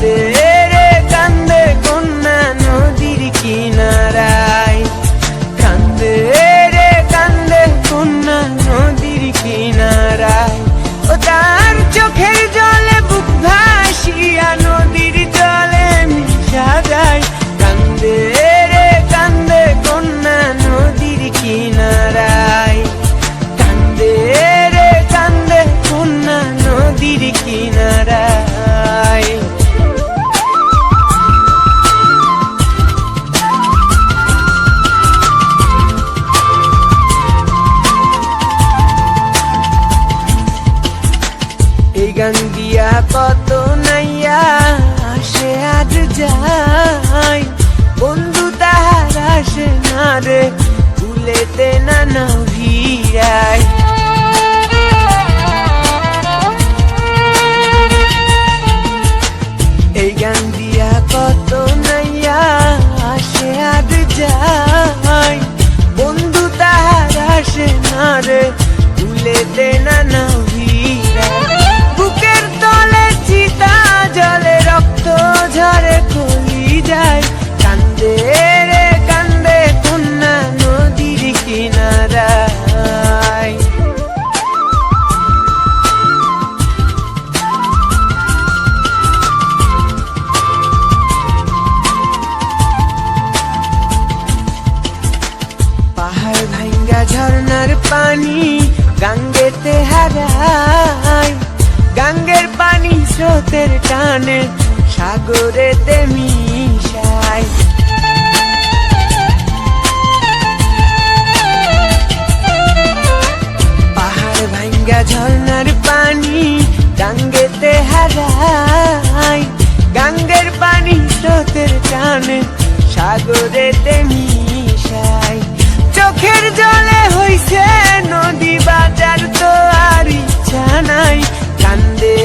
কান্দে রে কান্দে কন্যা নদীর কিনারায়। কান্দে রে কান্দে কন্যা নদীর কিনারায়। ও তার চোখের জলে বুক ভাসিয়া নদীর গান দিয়া কত নাইয়া আসে আজ যা পাহাড় ভাঙ্গা ঝর্ণার পানি, গাঙ্গেতে হারায় গাঙ্গের পানি স্রোতের টানে সাগরেতে মিশায় পাহাড় ভাঙ্গা ঝর্ণার পানি, গাঙ্গেতে হারায় গাঙ্গের পানি স্রোতের টানে সাগরেতে মিশায় চোখের জলে হইছে নদী বাজার তো আর ইচ্ছা নাই। কান্দে